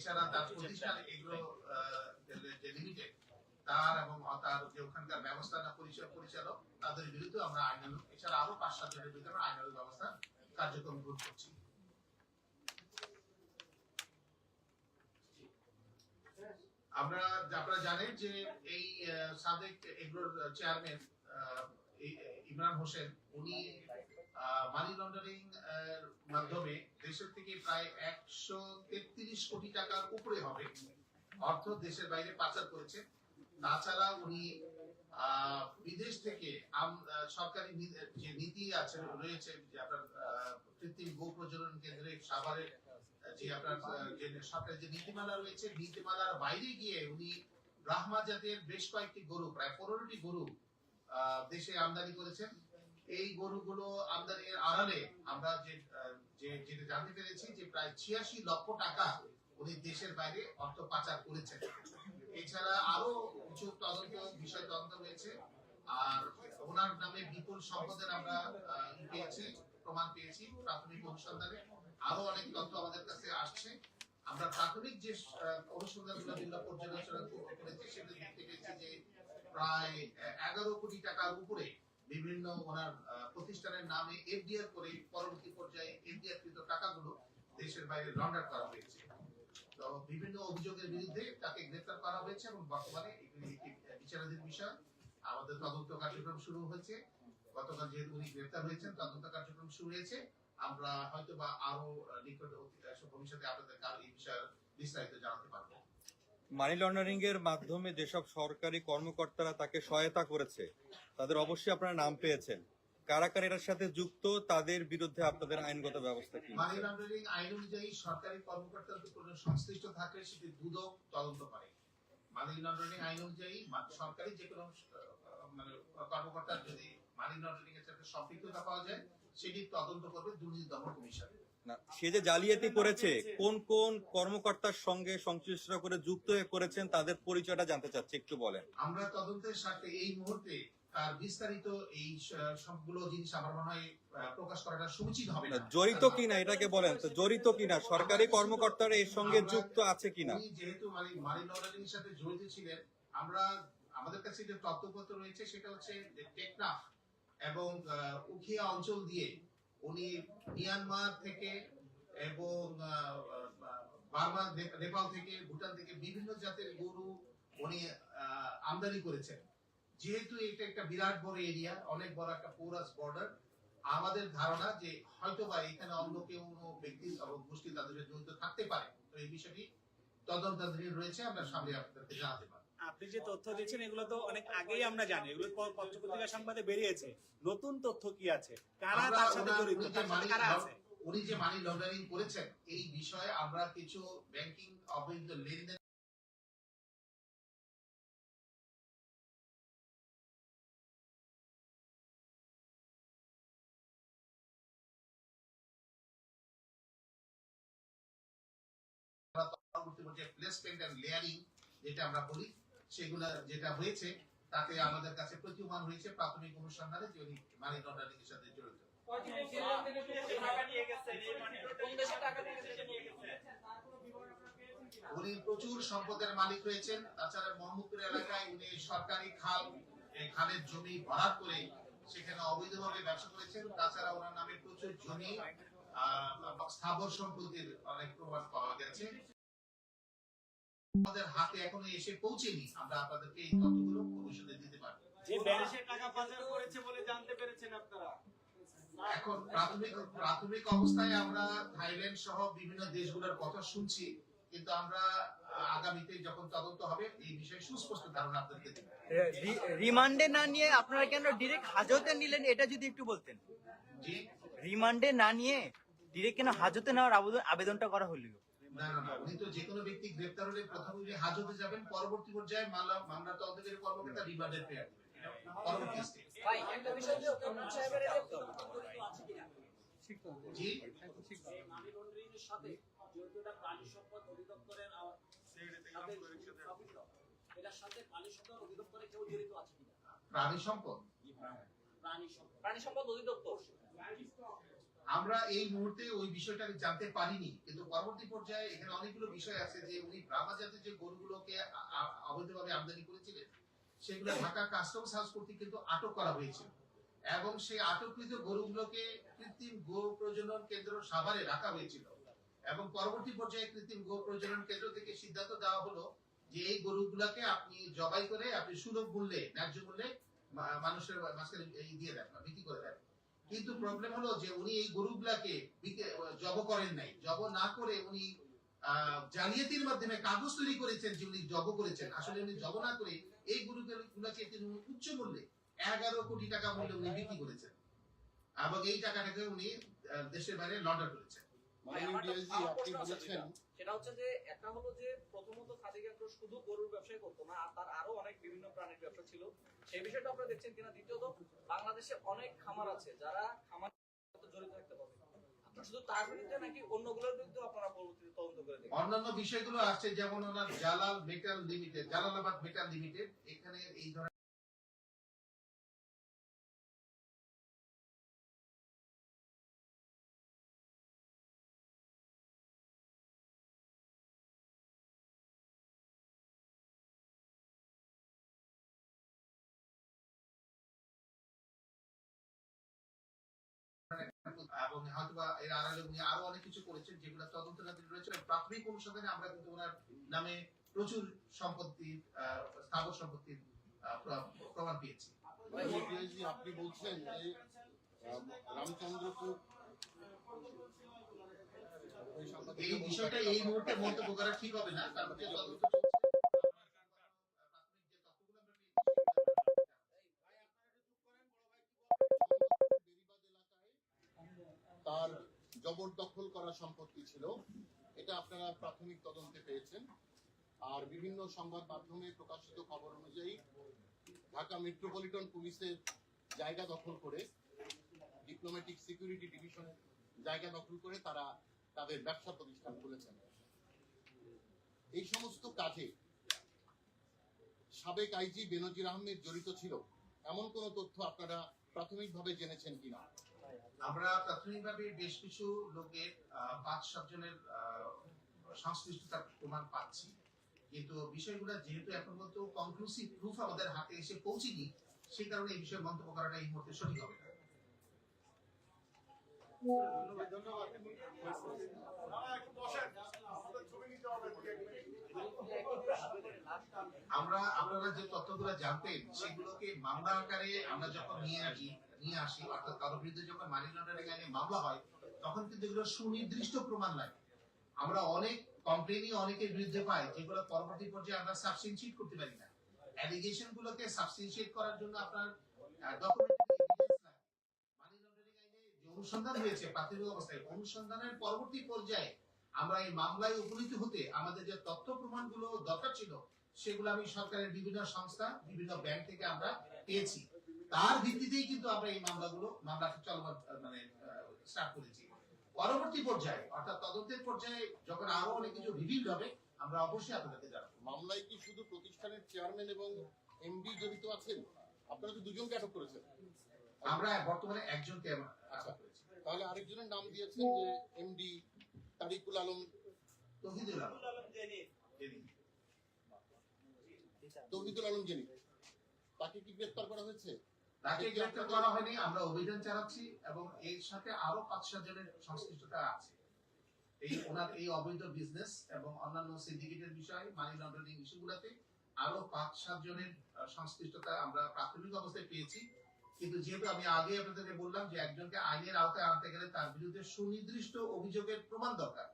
এছাড়া তার প্রতিষ্ঠান এগুলো যে লিমিটেড তার এবং তার যে ওখানকার ব্যবস্থাপনা পরিচয় পরিচালক তাদের বিরুদ্ধে আমরা আইনানুক এছাড়া আরও পাঁচ সাত জনের বিরুদ্ধে আমরা আইনানুক ব্যবস্থা কার্যক্রম গ্রহণ করছি। আমরা আপনারা জানেন যে এই সাবেক এগুলোর চেয়ারম্যান ইমরান হোসেন উনি মানি লন্ডারিং এর মাধ্যমে দেশের থেকে প্রায় একশো তেত্রিশ কোটি টাকার উপরে হবে। অর্থ দেশের বাইরে পাচার করেছে। তাছাড়া উনি বিদেশ থেকে সরকারি যে নীতি আছে, রয়েছে যে আপনার কৃত্রিম গো প্রজনন কেন্দ্রে সাভারের যে আপনার যে সরকারি যে নীতিমালা রয়েছে, নীতিমালার বাইরে গিয়ে উনি ব্রাহ্মা জাতের বেশ কয়েকটি গরু, প্রায় পনেরোটি গরু দেশে আমদানি করেছেন। এই গরুগুলো আমদানির আড়ালে আমরা যে যেটা জানতে পেরেছি যে প্রায় ছিয়াশি লক্ষ টাকা উনি দেশের বাইরে অর্থ পাচার করেছেন। এছাড়া আরও কিছু তদন্ত, বিষয় তদন্ত হয়েছে। আর ওনার নামে বিপুল সম্পদের আমরা পেয়েছি, প্রমাণ পেয়েছি প্রাথমিক অনুসন্ধানে। আরও অনেক তথ্য আমাদের কাছে আসছে। আমরা প্রাথমিক যে অনুসন্ধানগুলো যেগুলো পর্যালোচনা পেরেছি সেগুলো দেখতে পেয়েছি যে প্রায় এগারো কোটি টাকার উপরে বিভিন্ন ওনার প্রতিষ্ঠানের নামে এফডিআর করে পরবর্তী পর্যায়ে এফডিআর কৃত টাকাগুলো দেশের বাইরে লন্ডার করা হয়েছে। তো বিভিন্ন অভিযোগের বিরুদ্ধে তাকে গ্রেফতার করা হয়েছে এবং বর্তমানে বিচারাধীন বিষয়। আমাদের তদন্ত কার্যক্রম শুরু হয়েছে। গতকাল যেহেতু উনি গ্রেফতার হয়েছেন, তদন্ত কার্যক্রম শুরু হয়েছে। আমরা হয়তো বা আরও নিকট ভবিষ্যতে আপনাদের কারও এই বিষয়ে বিস্তারিত জানাতে পারব। মানি লন্ডারিং এর মাধ্যমে যেসব সরকারি কর্মকর্তারা তাকে সহায়তা করেছে, তাদের অবশ্যই আপনারা নাম পেয়েছেন। কারা কারা সাথে যুক্ত, তাদের বিরুদ্ধে আপনাদের আইনগত ব্যবস্থা কি? মানি লন্ডারিং আইন অনুযায়ী সরকারি কর্মকর্তার কোনো সংশ্লিষ্ট সেটি দুদক তদন্ত করে। মানি লন্ডারিং আইন অনুযায়ী সরকারি যে কোনো মানে যদি মানি লন্ডারিং এর সাথে সম্পৃক্ততা পাওয়া যায়, সেটি তদন্ত করবে দুর্নীতি দমন কমিশন। সে যে জালিয়াতি করেছে কোন কোন কর্মকর্তার সঙ্গে সংশ্লিষ্ট করে যুক্ত হয়ে করেছেন তাদের পরিচয়টা জানতে চাচ্ছি একটু বলেন। আমরা তদন্তের সাথে এই মুহূর্তে তার বিস্তারিত এই সবগুলো জিনিস আমার মনে হয় প্রকাশ করাটা সমীচীন হবে না, জড়িত কিনা এটাকে বলেন তো জড়িত কিনা সরকারি কর্মকর্তারা এর সঙ্গে যুক্ত আছে কিনা? যেহেতু মানি মানি লন্ডারিং এর সাথে জড়িত ছিলেন আমরা আমাদের কাছে যে তথ্যপত্র রয়েছে সেটা হচ্ছে টেকনাফ এবং উখিয়া অঞ্চল দিয়ে উনি মিয়ানমার থেকে এবং বার্মা নেপাল থেকে, ভুটান থেকে বিভিন্ন জাতের গরু উনি আমদানি করেছেন। যেহেতু এটা একটা বিরাট বড় এরিয়া, অনেক বড় একটা পোরাস বর্ডার, আমাদের ধারণা যে হয়তোবা এখানে অন্য কেউ ব্যক্তি গোষ্ঠী তাদের জড়িত থাকতে পারে। তো এই বিষয়টি তদন্তাধীন রয়েছে, আমরা সামনে আপনাদেরকে জানাতে পারব। আপনি যে তথ্য দিচ্ছেন এগুলো তো অনেক আগেই আমরা জানি। এগুলো পত্রপত্রিকা সংবাদে বেরিয়েছে। নতুন তথ্য কি আছে? কারা তার সাথে জড়িত? কারা আছে? উনি যে মানি লন্ডারিং করেছেন এই বিষয়ে আমরা কিছু ব্যাংকিং অবৈধ লেনদেন প্লেসমেন্ট এন্ড লেয়ারিং যেটা আমরা বলি সেগুলা যেটা হয়েছে, তাতে আমাদের কাছে প্রতীয়মান হয়েছে প্রাথমিক অনুসন্ধানে যে উনি মানি লন্ডারিং এর সাথে জড়িত। উনি প্রচুর সম্পদের মালিক রয়েছেন তাছাড়া মোহাম্মদপুর এলাকায় উনি সরকারি খাল খালের জমি ভরাট করে সেখানে অবৈধভাবে ব্যবসা করেছেন, তাছাড়া ওনার নামে প্রচুর জমি স্থাবর সম্পত্তির অনেক প্রমাণ পাওয়া গেছে। আমাদের হাতে এখনও এসে পৌঁছেনি। আমরা আপনাদেরকে এই তথ্যগুলো ভবিষ্যতে দিতে পারব। যে টাকা পাচার করেছে বলে জানতে পেরেছেন আপনারা? এখন প্রাথমিক প্রাথমিক অবস্থায় আমরা থাইল্যান্ড সহ বিভিন্ন দেশগুলোর কথা শুনছি কিন্তু আমরা আগামীতে যখন তদন্ত হবে এই বিষয়ে সুস্পষ্ট ধারণা আপনাদেরকে দেব। রিমান্ডে না নিয়ে আপনারা কেন ডিরেক্ট হাজতে নিলেন এটা যদি একটু বলতেন। জি। রিমান্ডে না নিয়ে ডিরেক্ট কেন হাজতে নেওয়ার আবেদন আবেদনটা করা হলো? না না না উনি তো যে কোনো ব্যক্তি গ্রেপ্তার হলে প্রথমে উনি হাজতে যাবেন পরবর্তী পর্যায়ে মামলা মামলা তদন্তকারী কর্মকর্তা রিমান্ডের প্রেয়ার দিবেন এটা পরবর্তী স্টেজ ভাই একটা বিষয় যে কমল সাহেবের এই যে তথ্য আছে কিনা? জি? এই মানি লন্ডারিং এর সাথে প্রাণী সম্পদ। অধিদপ্তরের আহ, সাথে সম্পৃক্ত। এটার সাথে প্রাণী সম্পদ? অধিদপ্তরে কেউ জড়িত আছে কিনা প্রাণী সম্পদ প্রাণী সম্পদ প্রাণী সম্পদ। অধিদপ্তর আমরা এই মুহূর্তে ওই বিষয়টা জানতে পারিনি, কিন্তু পরবর্তী পর্যায়ে এখানে অনেকগুলো বিষয় আছে যে উনি ব্রাহ্মা জাতের যে গরুগুলোকে অবৈধভাবে আমদানি করেছিলেন, সেগুলো ঢাকা কাস্টমস হাউস কর্তৃক কিন্তু আটক করা হয়েছিল এবং সেই আটককৃত গরুগুলোকে কৃত্রিম গো প্রজনন কেন্দ্র সাভারে রাখা হয়েছিল। এবং পরবর্তী পর্যায়ে কৃত্রিম গো প্রজনন কেন্দ্র থেকে সিদ্ধান্ত দেওয়া হলো যে এই গরুগুলাকে আপনি জবাই করে আপনি সুলভ মূল্যে, ন্যায্য মূল্যে মানুষের মাঝখানে দিয়ে দেন বিক্রি করে দেন। কিন্তু প্রবলেম হলো যে উনি এই গরুগুলাকে জব করেন নাই। জব না করে উনি জালিয়াতির মাধ্যমে কাগজ তৈরি করেছেন যে উনি জব করেছেন। আসলে উনি জব না করে এই গরুগুলাকে তিনি উচ্চ মূল্যে এগারো কোটি টাকা মূল্যে উনি বিক্রি করেছেন। এবং এই টাকাটাকে উনি দেশের বাইরে লন্ডার করেছেন। আপনি বলেছেন। সেটা হচ্ছে যে, একটা হলো যে, প্রথমত সাদিক আগ্রহ শুধু গরুর ব্যবসায় করতো না, আর তার আরও অনেক বিভিন্ন প্রাণীর ব্যবসা ছিল। সেই বিষয়টা আপনারা দেখছেন কিনা দ্বিতীয়ত, বাংলাদেশে অনেক খামার আছে যারা খামার জড়িত থাকতে পারে। শুধু তার বিরুদ্ধে নাকি অন্যগুলোর বিরুদ্ধে আপনারা পরবর্তীতে তদন্ত করে দেখবেন? অন্যান্য বিষয়গুলো আসছে, যেমন ওনার Jalal metal limited, Jalalabad metal limited, এখানে এই ধরনের অনেক কিছু করেছেন যেগুলো তদন্তাধীন রয়েছে প্রাথমিক অনুসন্ধানে সম্পত্তি প্রমাণ পেয়েছি আপনি বলছেন যে এই বিষয়টা এই মুহূর্তে ঠিক হবে না কারণ জবরদখল করা সম্পত্তি ছিল, এটা আপনারা প্রাথমিক তদন্তে পেয়েছেন। আর বিভিন্ন সংবাদ মাধ্যমে প্রকাশিত খবর অনুযায়ী ঢাকা মেট্রোপলিটন পুলিশের জায়গা দখল করে ডিপ্লোম্যাটিক সিকিউরিটি ডিভিশনের জায়গা দখল করে তারা তাদের ব্যবসা প্রতিষ্ঠান খুলেছেন। এই সমস্ত কাজে সাবেক আইজি বেনজির আহমেদ জড়িত ছিল। এমন কোন তথ্য আপনারা প্রাথমিকভাবে জেনেছেন কিনা? আমরা প্রাথমিকভাবে বেশ কিছু লোকের পাঁচ সাতজনের আহ, সংশ্লিষ্টতার প্রমাণ পাচ্ছি। কিন্তু বিষয়গুলো যেহেতু এখন পর্যন্ত কনক্লুসিভ প্রুফ আমাদের হাতে এসে পৌঁছেনি সেই কারণে এই বিষয়ে মন্তব্য করাটা এই মুহূর্তে সঠিক হবে না। আমরা আপনারা যে তথ্যগুলো জানতেন সেগুলোকে মামলা আকারে আমরা যখন নিয়ে আসি নিয়ে আসি। অর্থাৎ কারও বিরুদ্ধে যখন মানি লন্ডারিং আইনে মামলা হয়, তখন কিন্তু এগুলো সুনির্দিষ্ট প্রমাণ লাগে। আমরা অনেক কমপ্লেনই অনেকের বিরুদ্ধে পাই, যেগুলো পরবর্তী পর্যায়ে আমরা সাবস্টেনশিয়েট করতে পারি না। অ্যালিগেশন গুলোকে সাবস্টেনশিয়েট করার জন্য আপনার অনুসন্ধান হয়েছে, প্রাথমিক অবস্থায়, অনুসন্ধানের পরবর্তী পর্যায়ে আমরা এই মামলায় উপনীত হতে আমাদের যে তথ্য প্রমাণগুলো দরকার ছিল, সেগুলো আমি সরকারের বিভিন্ন সংস্থা, বিভিন্ন ব্যাংক থেকে আমরা পেয়েছি। তার ভিত্তিতেই কিন্তু আমরা এই মামলাগুলো মামলা চলমান মানে স্টার্ট করেছি। পরবর্তী পর্যায়ে অর্থাৎ তদন্তের পর্যায়ে যখন আরও অনেক কিছু রিভিল হবে আমরা অবশ্যই আপনাদেরকে জানাব। মামলায় কি শুধু প্রতিষ্ঠানের চেয়ারম্যান এবং এমডি জড়িত আছেন? আপনারা তো দুজনকে আটক করেছেন? আমরা বর্তমানে একজনকে আশা করেছি। তাহলে আরেকজনের নাম দিয়েছেন যে এমডি তারিকুল আলম। তহিদুল আলম। জেনি। তৌহিদুল আলম জেনি। তাকে কি গ্রেফতার করা হয়েছে? তাকে গ্রেফতার করা হয়নি আমরা অভিযান চালাচ্ছি এবং এর সাথে আরও পাঁচ সাত জনের সংশ্লিষ্টতা আছে। এই ওনার এই অবৈধ বিজনেস এবং অন্যান্য সিন্ডিকেটের বিষয় মানি লন্ডারিং ইস্যুগুলোতে আরও পাঁচ সাত জনের সংশ্লিষ্টতা আমরা প্রাথমিক অবস্থায় পেয়েছি। কিন্তু যেহেতু আমি আগে আপনাদেরকে বললাম যে একজনকে আইনের আওতায় আনতে গেলে তার বিরুদ্ধে সুনির্দিষ্ট অভিযোগের প্রমাণ দরকার।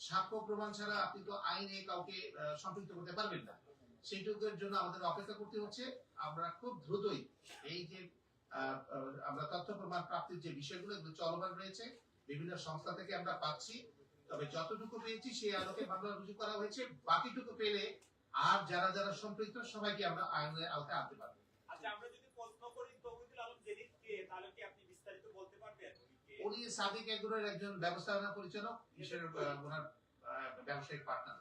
সাক্ষ্য প্রমাণ ছাড়া আপনি তো আইনে কাউকে সম্পৃক্ত করতে পারবেন না। সেইটুকুর জন্য আমাদের অপেক্ষা করতে হচ্ছে। আমরা খুব দ্রুতই এই যে আমরা তথ্য প্রমাণ প্রাপ্তির যে বিষয়গুলো এগুলো চলমান রয়েছে বিভিন্ন সংস্থা থেকে আমরা পাচ্ছি। তবে যতটুকু পেয়েছি সেই আলোকে মামলা রুজু করা হয়েছে। বাকিটুকু পেলে আর যারা যারা সম্পৃক্ত সবাইকে আমরা আইনের আওতায় আনতে পারব। আচ্ছা আমরা যদি প্রশ্ন করি তৌহিদুল আলম জেনিত কে? তাহলে কি আপনি বিস্তারিত বলতে পারবেন উনি সাদিক একজন ব্যবস্থাপনা পরিচালক হিসেবে ওনার ব্যবসায়িক পার্টনার।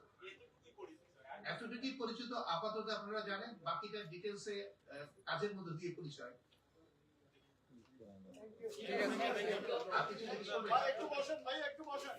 এতটুকুই পরিচিত আপাতত আপনারা জানেন বাকিটা ডিটেলসে কাজের মধ্যে দিয়ে পরিচয়। একটু বসেন ভাই একটু বসেন।